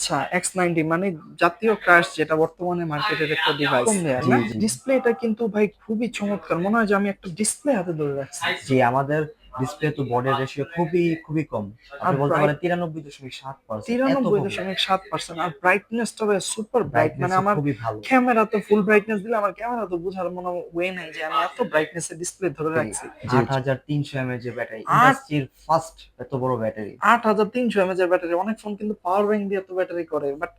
আচ্ছা x ninety মানে জাতীয় ক্রাশ যেটা বর্তমানে মার্কেটের একটা ডিভাইস জি। ডিসপ্লেটা কিন্তু ভাই খুবই চমৎকার। মনে হয় যে আমি একটা ডিসপ্লে হাতে ধরে রাখছি। জি আমাদের ডিসপ্লে তো বডির রেশিও খুবই খুবই কম। আপনি বলতে পারেন তিরানব্বই দশমিক সাত পার্সেন্ট তিরানব্বই দশমিক সাত পার্সেন্ট আর ব্রাইটনেসটা ভাই সুপার ব্রাইট মানে আমার খুবই ভালো। ক্যামেরা তো ফুল ব্রাইটনেস দিলে আমার ক্যামেরা তো বোঝার মনে ওয়ে নাই যে আমি এত ব্রাইটনেস ডিসপ্লে ধরে রাখছি। আট হাজার তিনশো এমএচ এর ব্যাটারি ইন্ডাস্ট্রির ফার্স্ট এত বড় ব্যাটারি আট হাজার তিনশো এমএচ এর ব্যাটারি অনেক ফোন কিন্তু পাওয়ার ব্যাংক দিয়ে তো ব্যাটারি করে বাট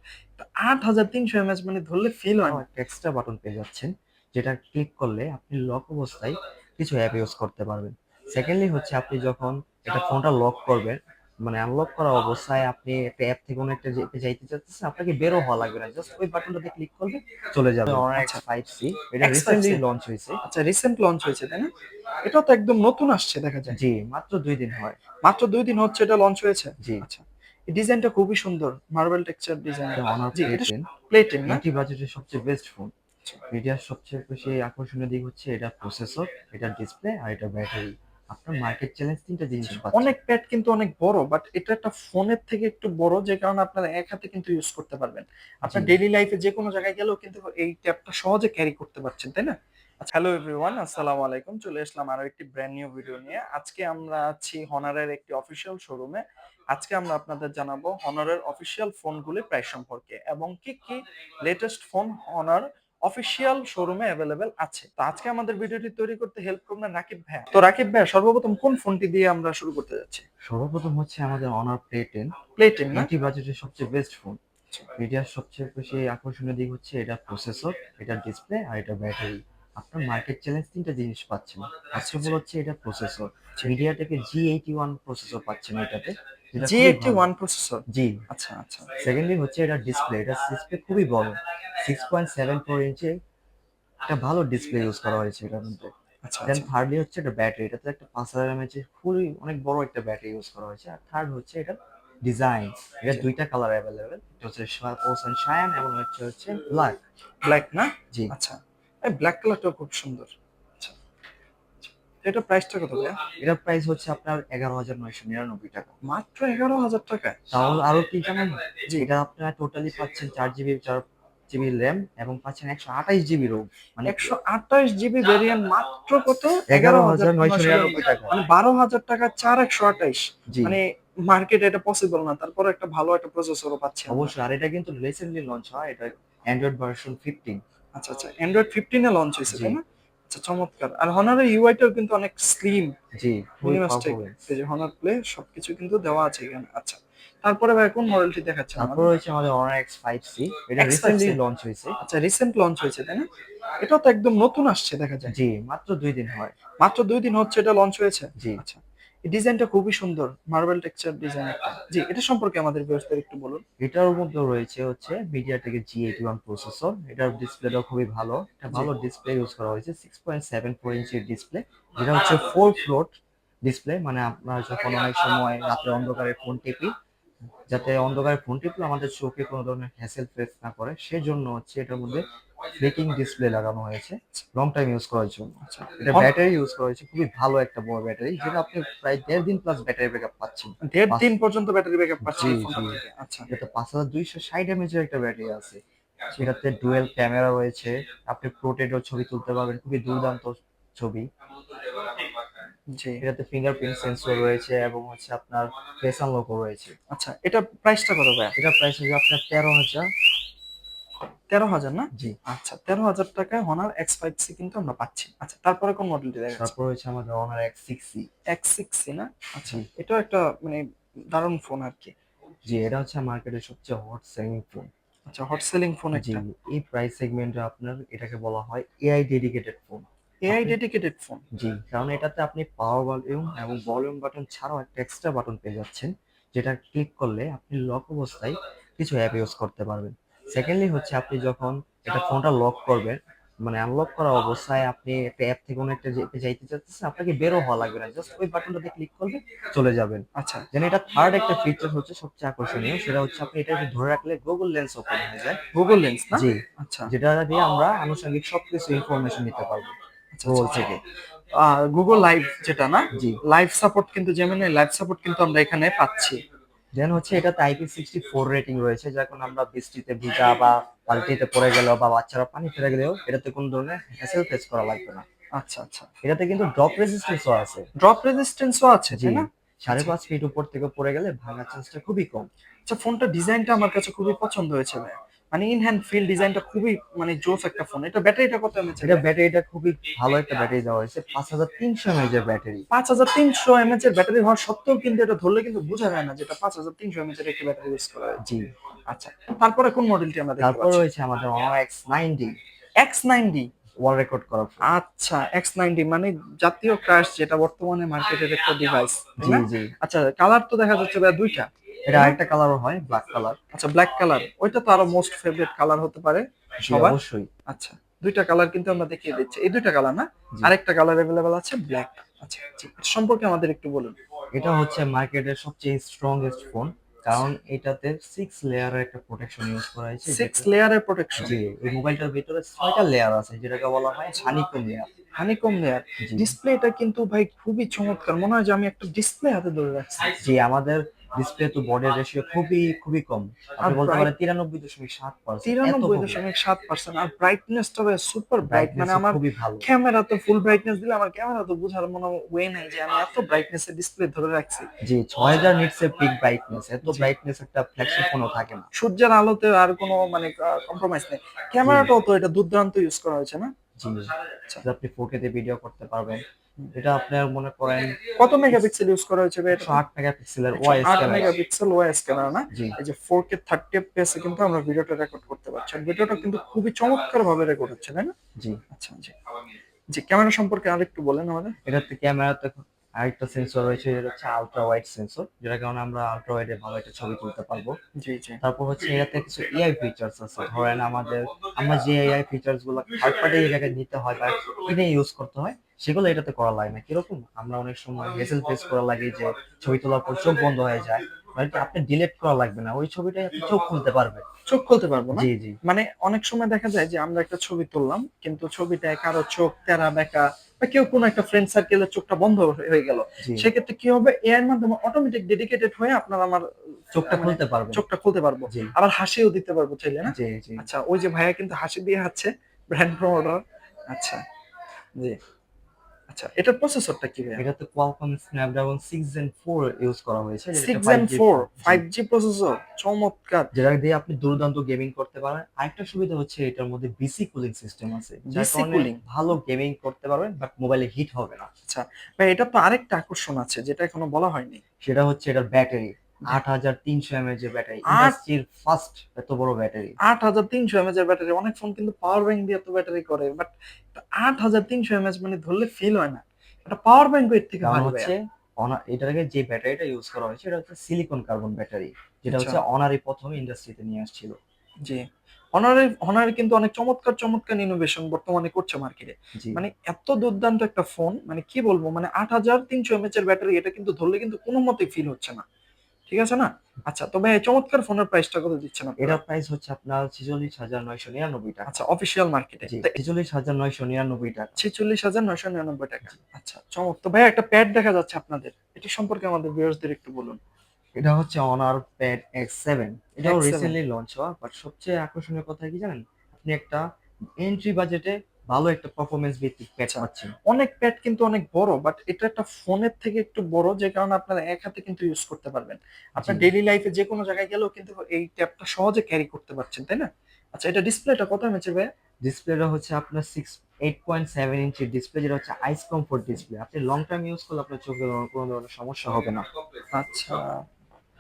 আট হাজার তিনশো এমএচ মানে ধরলে ফিল হয় না। একটা এক্সট্রা বাটন পেয়ে যাচ্ছেন যেটা ক্লিক করলে আপনি লক অবস্থায় কিছু অ্যাপ ইউজ করতে পারবেন। সেকেন্ডলি হচ্ছে আপনি যখন এটা ফোনটা লক করবেন মানে আনলক করা অবস্থায় আপনি একটা অ্যাপ থেকে অন্য একটা যেতে যাইতে চাচ্ছেন আপনাকে বেরো হওয়া লাগবে না। জাস্ট ওই বাটনটাতে ক্লিক করবে চলে যাবে। আচ্ছা। ফাইভ সি এটা রিসেন্টলি লঞ্চ হয়েছে। আচ্ছা রিসেন্ট লঞ্চ হয়েছে তাই না? এটা তো একদম নতুন আসছে দেখা যায়। জি মাত্র দুই দিন হয়। মাত্র দুই দিন হচ্ছে এটা লঞ্চ হয়েছে? জি। আচ্ছা ডিজাইনটা খুবই সুন্দর মার্বেল টেক্সচার ডিজাইন অনার পেয়েছেন প্লেটেন না? বাজেটের সবচেয়ে বেস্ট ফোন এটার সবচেয়ে বেশি আকর্ষণীয় দিক হচ্ছে এটা প্রসেসর এটা ডিসপ্লে আর এটা ব্যাটারি আপনার মার্কেট চ্যালেঞ্জ তিনটা জিনিস অনেক প্যাড কিন্তু অনেক বড় বাট এটা একটা ফোনের থেকে একটু বড় যে কারণে আপনারা এক হাতে কিন্তু ইউজ করতে পারবেন। আপনার ডেইলি লাইফে যে কোনো জায়গায় গেলেও কিন্তু এই ট্যাবটা সহজে ক্যারি করতে পারছেন তাই না? আচ্ছা হ্যালো এভরিওয়ান আসসালামু আলাইকুম। চলে আসলাম আরও একটি ব্র্যান্ড নিউ ভিডিও নিয়ে। আজকে আমরা আছি হনারের একটি অফিসিয়াল শোরুমে আজকে আমরা আপনাদের জানাব হনারের অফিসিয়াল ফোনগুলির প্রাইস সম্পর্কে এবং কি কি লেটেস্ট ফোন হনার অফিসিয়াল শোরুমে অ্যাভেলেবেল আছে। তো আজকে আমাদের ভিডিওটি তৈরি করতে হেল্প করবেন রাকিব ভাই তো রাকিব ভাই সর্বপ্রথম কোন ফোনটি দিয়ে আমরা শুরু করতে যাচ্ছি? সর্বপ্রথম হচ্ছে আমাদের অনার প্লে টেন প্লেটেন না? নাইনটি বাজেটের সবচেয়ে বেস্ট ফোন এটার সবচেয়ে বেশি আকর্ষণীয় দিক হচ্ছে এটা প্রসেসর এটা ডিসপ্লে আর এটা ব্যাটারি আপনার মার্কেট চ্যালেঞ্জ তিনটা জিনিস পাচ্ছেন। ফার্স্ট অফ অল হচ্ছে এটা প্রসেসর মিডিয়াটেকের জি এইটি ওয়ান প্রসেসর পাচ্ছেন এটাতে। জি ভালো। ওয়ান প্রসেসর জি। আচ্ছা আচ্ছা। সেকেন্ডলি হচ্ছে এটা ডিসপ্লে এটা ডিসপ্লে খুবই বড়। Six point seven four inch একটা ভালো ডিসপ্লে ইউজ করা হয়েছে এটার মধ্যে। আচ্ছা দেন আচ্ছা। থার্ডলি হচ্ছে এটা ব্যাটারি এটা তো একটা পাঁচ হাজার এমএচ খুবই অনেক বড় একটা ব্যাটারি ইউজ করা হয়েছে। আর থার্ড হচ্ছে এটা ডিজাইন এটা দুইটা কালার অ্যাভেলেবেল এটা হচ্ছে ওসান শায়ান এবং হচ্ছে হচ্ছে ব্ল্যাক ব্ল্যাক না? জি। আচ্ছা এই ব্ল্যাক কালারটাও খুব সুন্দর। আচ্ছা আচ্ছা। এটা প্রাইসটা কত ভাইয়া? এটার প্রাইস হচ্ছে আপনার এগারো হাজার নয়শো নিরানব্বই টাকা। মাত্র এগারো হাজার টাকা তাহলে আরও কি জানেন? যে এটা আপনারা টোটালি পাচ্ছেন চার জিবি চার জিবি র্যাম এবং পাচ্ছেন একশো আঠাইশ জিবি রোম মানে একশো আঠাশ জিবি ভেরিয়েন্ট মাত্র কত? এগারো হাজার নয়শো নিরানব্বই টাকা। মানে বারো হাজার টাকা চার একশো আঠাইশ জি। মানে মার্কেটে এটা পসিবল না। তারপরে একটা ভালো একটা প্রসেসরও পাচ্ছি। অবশ্যই আর এটা কিন্তু রিসেন্টলি লঞ্চ হয়। এটা অ্যান্ড্রয়েড ভার্সন ফিফটিন আচ্ছা আচ্ছা অ্যান্ড্রয়েড ফিফটিনে লঞ্চ হয়েছে তাই না? আচ্ছা চমৎকার। আর হনারের ইউআইটাও কিন্তু অনেক স্লিম জি মিনিমাস্টিক হনার প্লে সবকিছু কিন্তু দেওয়া আছে এখানে। আচ্ছা তারপরে ভাই কোন মডেলটি দেখাচ্ছে তারপর হচ্ছে আমাদের ফাইভ সি এটা রিসেন্টলি লঞ্চ হয়েছে। আচ্ছা রিসেন্ট লঞ্চ হয়েছে তাই না? এটা তো একদম নতুন আসছে দেখা যায়। জি মাত্র দুই দিন হয়। মাত্র দুই দিন হচ্ছে এটা লঞ্চ হয়েছে? জি। আচ্ছা ডিজাইনটা খুবই সুন্দর মার্বেল টেক্সচার ডিজাইন একটা। জি এটা সম্পর্কে আমাদের ভিউয়ারদের একটু বলুন। এটার মধ্যে রয়েছে হচ্ছে মিডিয়াটেকের জি এইটি ওয়ান প্রসেসর এটার ডিসপ্লেটা খুবই ভালো। এটা ভালো ডিসপ্লে ইউজ করা হয়েছে সিক্স পয়েন্ট সেভেন ফোর ইঞ্চির ডিসপ্লে যেটা হচ্ছে ফোর ফ্লোট ডিসপ্লে মানে আপনার যখন অনেক সময় রাত্রে অন্ধকারে ফোন টিপি যাতে অন্ধকারে ফোন টিপলে আমাদের চোখে কোনো ধরনের হ্যাসেল ফেস না করে। সেজন্য হচ্ছে এটার মধ্যে ফ্লিকিং ডিসপ্লে লাগানো হয়েছে। লং টাইম ইউজ করার জন্য। আচ্ছা এটা ব্যাটারি ইউজ করা হয়েছে খুবই ভালো একটা বড় ব্যাটারি যেটা আপনি প্রায় দেড় দিন প্লাস ব্যাটারি ব্যাকআপ পাচ্ছেন। দেড় দিন পর্যন্ত ব্যাটারি ব্যাকআপ পাচ্ছি জি, এই ফোনটা জি। থেকে। আচ্ছা। এটা পাঁচ হাজার দুইশো ষাট এমএচের একটা ব্যাটারি আছে। সেটাতে ডুয়েল ক্যামেরা রয়েছে। আপনি প্রোটেডও ছবি তুলতে পারবেন খুবই দুর্দান্ত ছবি। জি। এটাতে ফিঙ্গারপ্রিন্ট সেন্সর রয়েছে এবং হচ্ছে আপনার ফেস আনলকও রয়েছে। আচ্ছা এটা প্রাইসটা কত ভাই এটা প্রাইস হচ্ছে আপনার তেরো হাজার। তেরো হাজার না? জি। আচ্ছা তেরো হাজার টাকায় হনার এক্স ফাইভ সি কিন্তু আমরা পাচ্ছি। আচ্ছা তারপরে কোন মডেলটি দেখাচ্ছে? তারপর হচ্ছে আমাদের Honor X six C X six C না? আচ্ছা। এটাও একটা মানে দারুণ ফোন আর কি। জি এটা হচ্ছে মার্কেটের সবচেয়ে হট সেলিং ফোন আচ্ছা হট সেলিং ফোন জি এই প্রাইস সেগমেন্টে আপনার এটাকে বলা হয় AI dedicated phone AI dedicated phone জি। কারণ এটাতে আপনি পাওয়ার ভলিউম এবং ভলিউম বাটন ছাড়াও একটা এক্সট্রা বাটন পেয়ে যাচ্ছেন যেটা ক্লিক করলে আপনি লক অবস্থায় কিছু অ্যাপ ইউজ করতে পারবেন। সেকেন্ডলি হচ্ছে আপনি যখন এটা ফোনটা লক করবেন মানে আনলক করা অবস্থায় আপনি একটা অ্যাপ থেকে অন্য একটা যেতে যাইতে চাচ্ছেন আপনাকে বেরো হওয়া লাগবে না। জাস্ট ওই বাটনটাতে ক্লিক করবে চলে যাবেন। আচ্ছা। যেন এটা থার্ড একটা ফিচার হচ্ছে সবচেয়ে আকর্ষণীয় সেটা হচ্ছে আপনি এটা ধরে রাখলে গুগল লেন্স ওপেন হয়ে যায়। গুগল লেন্স না? জি। আচ্ছা। যেটা দিয়ে আমরা আনুষঙ্গিক সবকিছু ইনফরমেশন নিতে পারব। আচ্ছা গুগল থেকে। গুগল লাইভ যেটা না? জি। লাইভ সাপোর্ট কিন্তু জেমিনি লাইভ সাপোর্ট কিন্তু আমরা এখানে পাচ্ছি। দেন হচ্ছে এটাতে আইপি সিক্সটি ফোর রেটিং রয়েছে যখন আমরা বৃষ্টিতে ভিজা বা বালতিতে পড়ে গেল বা বাচ্চারা পানি ফেলে গেলেও এটাতে কোনো ধরনের হ্যাসেল ফেস করা লাগবে না। আচ্ছা আচ্ছা। এটাতে কিন্তু ড্রপ রেজিস্ট্যান্সও আছে। ড্রপ রেজিস্ট্যান্সও আছে জি। না? সাড়ে পাঁচ ফিট উপর থেকে পড়ে গেলে ভাঙার চান্সটা খুবই কম। আচ্ছা ফোনটা ডিজাইনটা আমার কাছে খুবই পছন্দ হয়েছে ভাই মানে ইন হ্যান্ড ফিল ডিজাইনটা খুবই মানে জোস একটা ফোন এটা ব্যাটারিটা কত এমএচ এটা ব্যাটারিটা খুবই ভালো একটা ব্যাটারি দেওয়া হয়েছে পাঁচ হাজার তিনশো এমএএচ এর ব্যাটারি পাঁচ হাজার তিনশো এমএচ এর ব্যাটারি হওয়ার সত্ত্বেও কিন্তু এটা ধরলে কিন্তু বোঝা যায় না যেটা পাঁচ হাজার তিনশো এমএচ এর একটি ব্যাটারি ইউজ করা জি। আচ্ছা তারপরে কোন মডেলটি আমরা দেখতে তারপর রয়েছে আমাদের Honor X ninety X ninety world record করা আচ্ছা এক্স নাইনটি মানে জাতীয় ক্রাশ যেটা বর্তমানে মার্কেটের একটা ডিভাইস জি জি। আচ্ছা কালার তো দেখা যাচ্ছে দুইটা। এটা আরেকটা কালারও হয় ব্ল্যাক কালার আচ্ছা ব্ল্যাক কালার ওইটা তো আরো মোস্ট ফেভারিট কালার হতে পারে সবার অবশ্যই আচ্ছা দুইটা কালার কিন্তু আমরা দেখিয়ে দিচ্ছি এই দুইটা কালার না জি। আরেকটা কালার अवेलेबल আছে ব্ল্যাক আচ্ছা জি এটা সম্পর্কে আমাদের একটু বলুন এটা হচ্ছে মার্কেটের সবচেয়ে স্ট্রংগেস্ট ফোন কারণ এটাতে সিক্স লেয়ারের একটা প্রোটেকশন ইউজ করা হয়েছে সিক্স যেটা- লেয়ারের প্রোটেকশন জি এই মোবাইলটার ভিতরে ছয়টা লেয়ার আছে যেটাকে বলা হয় হানিকম লেয়ার হানিকম লেয়ার জি ডিসপ্লেটা কিন্তু ভাই খুবই চমৎকার মনে হয় যে আমি একটা ডিসপ্লে হাতে ধরে রাখছি জি আমাদের ডিসপ্লে টু বডির রেশিও খুবই খুবই কম। আপনি বলতে পারেন তিরানব্বই দশমিক সাত পার্সেন্ট তিরানব্বই দশমিক সাত পার্সেন্ট আর ব্রাইটনেসটা ভাই সুপার ব্রাইট মানে আমার খুবই ভালো। ক্যামেরা তো ফুল ব্রাইটনেস দিলে আমার ক্যামেরা তো বোঝার মনে ওয়ে নাই যে আমি এত ব্রাইটনেস এর ডিসপ্লে ধরে রাখছি। জি ছয় হাজার নিটস এর পিক ব্রাইটনেস এত ব্রাইটনেস একটা ফ্ল্যাগশিপ ফোনও থাকে না। সূর্যের আলোতে আর কোনো মানে কম্প্রোমাইজ নেই। ক্যামেরাটাও তো এটা দুর্দান্ত ইউজ করা হয়েছে না? জি। যাতে আপনি ফোরকে তে ভিডিও করতে পারবেন এটা আপনার মনে করেন কত মেগাপিক্সেল ইউজ করা হয়েছে ভাই এটা? মেগাপিক্সেল এর মেগাপিক্সেলের ওয়াইস আট ক্যামেরা। মেগাপিক্সেল ওএস ক্যামেরা না? এই যে 4K 30 fps এ কিন্তু আমরা ভিডিওটা রেকর্ড করতে পারছি। আর ভিডিওটা কিন্তু খুবই চমৎকার ভাবে রেকর্ড হচ্ছে তাই না? জি। আচ্ছা জি। জি ক্যামেরা সম্পর্কে আরেকটু বলেন আমাদের। এটাতে ক্যামেরাতে আরেকটা সেন্সর রয়েছে যেটা হচ্ছে আলট্রা ওয়াইড সেন্সর যেটা কারণে আমরা আলট্রা ওয়াইডে ভালো একটা ছবি তুলতে পারব। জি জি। তারপর হচ্ছে এটাতে কিছু এআই ফিচার্স আছে। ধরেন আমাদের আমরা যে এআই ফিচার্সগুলো থার্ড পার্টি জায়গায় নিতে হয় বা কিনে ইউজ করতে হয় সেগুলো এটাতে করা লাগে না। কীরকম? আমরা অনেক সময় হেসেল ফেস করা লাগে যে ছবি তোলার পর চোখ বন্ধ হয়ে যায় মানে আপনি ডিলিট করা লাগবে না? ওই ছবিটাই আপনি চোখ খুলতে পারবেন। চোখ খুলতে পারব না? জি জি। মানে অনেক সময় দেখা যায় যে আমরা একটা ছবি তুললাম কিন্তু ছবিটায় কারও চোখ তেরা বেকা বা কেউ কোনো একটা ফ্রেন্ড সার্কেলের চোখটা বন্ধ হয়ে গেল সেক্ষেত্রে কি হবে? এআই এর মাধ্যমে অটোমেটিক ডেডিকেটেড হয়ে আপনার আমার চোখটা মানে খুলতে পারব চোখটা খুলতে পারব। আবার হাসিও দিতে পারব চাইলে না? আচ্ছা ওই যে ভাইয়া কিন্তু হাসি দিয়ে হাচ্ছে ব্র্যান্ড প্রমোটার আচ্ছা জি। আচ্ছা এটার প্রসেসরটা কি এটা তো কোয়ালকম স্ন্যাপড্রাগন 6 জেন 4 ইউজ করা হয়েছে যেটা six 5G and four G. Five G processor চমৎকার। যেটা দিয়ে আপনি দুর্দান্ত গেমিং করতে পারেন। আরেকটা সুবিধা হচ্ছে এটার মধ্যে বিসি কুলিং সিস্টেম আছে কারণে cooling? ভালো গেমিং করতে পারবেন বাট মোবাইলে হিট হবে না। আচ্ছা ভাই এটা তো আরেকটা আকর্ষণ আছে যেটা এখনও বলা হয়নি। সেটা হচ্ছে এটার ব্যাটারি। আট হাজার তিনশো এমএএচ এর ব্যাটারি ইন্ডাস্ট্রির ফার্স্ট এত বড় ব্যাটারি। আট হাজার তিনশো এমএচ এর ব্যাটারি অনেক ফোন কিন্তু পাওয়ার ব্যাংক দিয়ে তো ব্যাটারি করে বাট আট হাজার তিনশো এমএচ মানে ধরলে ফিল হয় না। এটা পাওয়ার ব্যাংক এর থেকে কারণ হচ্ছে এটাকে যে ব্যাটারিটা ইউজ করা হয়েছে এটা হচ্ছে সিলিকন কার্বন ব্যাটারি যেটা আচ্ছা। হচ্ছে অনারি প্রথম ইন্ডাস্ট্রিতে নিয়ে আসছিল। জি। অনারে অনারে কিন্তু অনেক চমৎকার চমৎকার ইনোভেশন বর্তমানে করছে মার্কেটে মানে এত দুর্দান্ত একটা ফোন মানে কি বলব মানে আট হাজার তিনশো এমএচ এর ব্যাটারি এটা কিন্তু ধরলে কিন্তু কোনো মতে ফিল হচ্ছে না। ঠিক আছে না? আচ্ছা তবে চমৎকার ফোনের প্রাইসটা কত দিচ্ছেন এটার প্রাইস হচ্ছে আপনার ছেচল্লিশ হাজার নয়শো নিরানব্বই টাকা। আচ্ছা অফিসিয়াল মার্কেটে ছেচল্লিশ হাজার নয়শো নিরানব্বই টাকা। ছেচল্লিশ হাজার নয়শো নিরানব্বই টাকা। আচ্ছা চমক তো ভাই একটা প্যাড দেখা যাচ্ছে আপনাদের। এটি সম্পর্কে আমাদের ভিউয়ার্সদের একটু বলুন। এটা হচ্ছে অনার প্যাড এক্স সেভেন এটাও রিসেন্টলি লঞ্চ হওয়া বাট সবচেয়ে আকর্ষণীয় কথা কি জানেন? আপনি একটা এন্ট্রি বাজেটে ভালো একটা পারফরমেন্স ভিত্তিক প্যাড আচ্ছা। পাচ্ছেন। অনেক প্যাড কিন্তু অনেক বড় বাট এটা একটা ফোনের থেকে একটু বড় যে কারণে আপনারা এক হাতে কিন্তু ইউজ করতে পারবেন। আপনার ডেইলি লাইফে যে কোনো জায়গায় গেলেও কিন্তু এই ট্যাবটা সহজে ক্যারি করতে পারছেন তাই না? আচ্ছা এটা ডিসপ্লেটা কত এমএচের ভাই ডিসপ্লেটা হচ্ছে আপনার সিক্স এইট পয়েন্ট সেভেন ইঞ্চির ডিসপ্লে যেটা হচ্ছে আইস কমফোর্ট ডিসপ্লে আপনি লং টাইম ইউজ করলে আপনার চোখে কোনো ধরনের সমস্যা হবে না। আচ্ছা।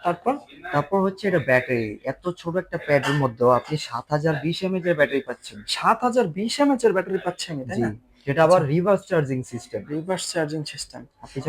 তারপর? তারপর হচ্ছে এটা ব্যাটারি। এত ছোট একটা প্যাডের মধ্যে আপনি সাত হাজার বিশ এমএচ এর ব্যাটারি পাচ্ছেন। সাত হাজার বিশ এমএচের ব্যাটারি পাচ্ছেন তাই না যেটা আবার reverse charging system reverse charging system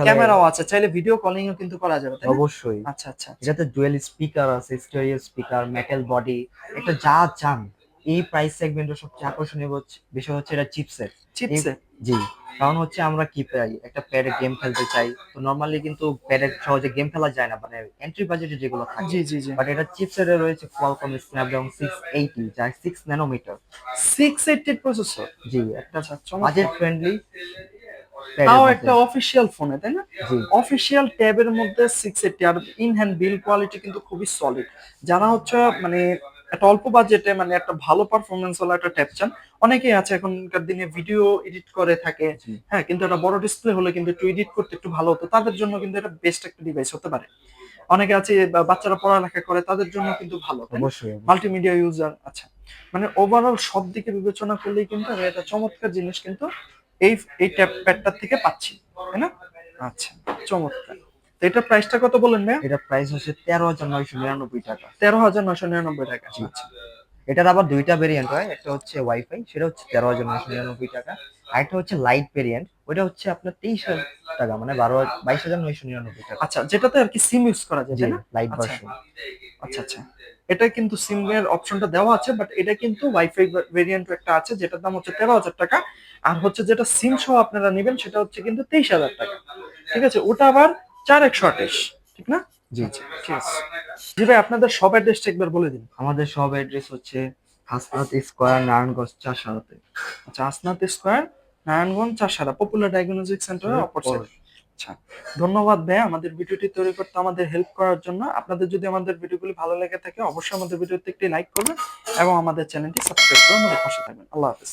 ক্যামেরাও আছে চাইলে ভিডিও কলিং ও কিন্তু করা যাবে অবশ্যই। আচ্ছা আচ্ছা এটাতে ডুয়েল স্পিকার আছে স্টেরিও স্পিকার মেটাল বডি এটা যা চান। এই প্রাইস সেগমেন্টের সবচেয়ে আকর্ষণীয় হচ্ছে বিষয় হচ্ছে এটা চিপসেট চিপসে জি। কারণ হচ্ছে আমরা কি পাই? একটা প্যাডে গেম খেলতে চাই। তো নরমালি কিন্তু প্যাডে সহজে গেম খেলা যায় না। মানে এন্ট্রি বাজেটে যেগুলো থাকে। জি জি জি। বাট এটা চিপসেটে রয়েছে কোয়ালকম স্ন্যাপড্রাগন সিক্স এইটি যা six nanometre six eighty processor জি একটা আচ্ছা বাজেট ফ্রেন্ডলি তাও একটা অফিসিয়াল ফোনে তাই না? জি। অফিসিয়াল ট্যাবের মধ্যে সিক্স এইটটি আর ইন হ্যান্ড বিল কোয়ালিটি কিন্তু খুবই সলিড যারা হচ্ছে মানে একটা অল্প বাজেটে মানে একটা ভালো পারফরমেন্স ওলা একটা ট্যাব চান। অনেকেই আছে এখনকার দিনে ভিডিও এডিট করে থাকে হ্যাঁ কিন্তু একটা বড় ডিসপ্লে হলে কিন্তু একটু এডিট করতে একটু ভালো হতো। তাদের জন্য কিন্তু এটা বেস্ট একটা ডিভাইস হতে পারে। অনেকে আছে বাচ্চারা পড়ালেখা করে তাদের জন্য কিন্তু ভালো অবশ্যই মাল্টিমিডিয়া ইউজার আচ্ছা। মানে ওভারঅল সব দিকে বিবেচনা করলেই কিন্তু আমি একটা চমৎকার জিনিস কিন্তু এই এই ট্যাব প্যাডটার থেকে পাচ্ছি তাই না? আচ্ছা চমৎকার। তো এটা প্রাইসটা কত বলেন ভাইয়া? এটা প্রাইস হচ্ছে তেরো হাজার নয়শো নিরানব্বই টাকা। তেরো হাজার নশো নিরানব্বই টাকা। আচ্ছা এটার আবার দুইটা ভেরিয়েন্ট হয় একটা হচ্ছে ওয়াইফাই সেটা হচ্ছে তেরো হাজার নয়শো নিরানব্বই টাকা আরেকটা হচ্ছে লাইট ভেরিয়েন্ট ওটা হচ্ছে আপনার তেইশ হাজার টাকা মানে বারো বাইশ হাজার নয়শো নিরানব্বই টাকা। আচ্ছা যেটাতে আর কি সিম ইউজ করা যায় না? লাইট আচ্ছা। ভার্সন আচ্ছা আচ্ছা। এটা কিন্তু সিম এর অপশনটা দেওয়া আছে বাট এটা কিন্তু ওয়াইফাই ভেরিয়েন্ট একটা আছে যেটার দাম হচ্ছে তেরো হাজার টাকা আর হচ্ছে যেটা সিম সহ আপনারা নেবেন সেটা হচ্ছে কিন্তু তেইশ হাজার টাকা। ঠিক আছে? ওটা আবার চার একশো আঠাশ ঠিক না? জি ঠিক আছে জি ভাই আপনাদের সব অ্যাড্রেসটা একবার বলে দিন। আমাদের সব অ্যাড্রেস হচ্ছে হাসনাত স্কোয়ার নারায়ণগঞ্জ চার সারাতে আচ্ছা আসনাথ স্কোয়ার নারায়ণগঞ্জ চারসারা পপুলার ডায়াগনস্টিক সেন্টারের অপর আচ্ছা ধন্যবাদ ভাই আমাদের ভিডিওটি তৈরি করতে আমাদের হেল্প করার জন্য। আপনাদের যদি আমাদের ভিডিওগুলি ভালো লেগে থাকে অবশ্যই আমাদের ভিডিওতে একটি লাইক করবেন এবং আমাদের চ্যানেলটি সাবস্ক্রাইব করে আমাদের পাশে থাকবেন। আল্লাহ হাফেজ।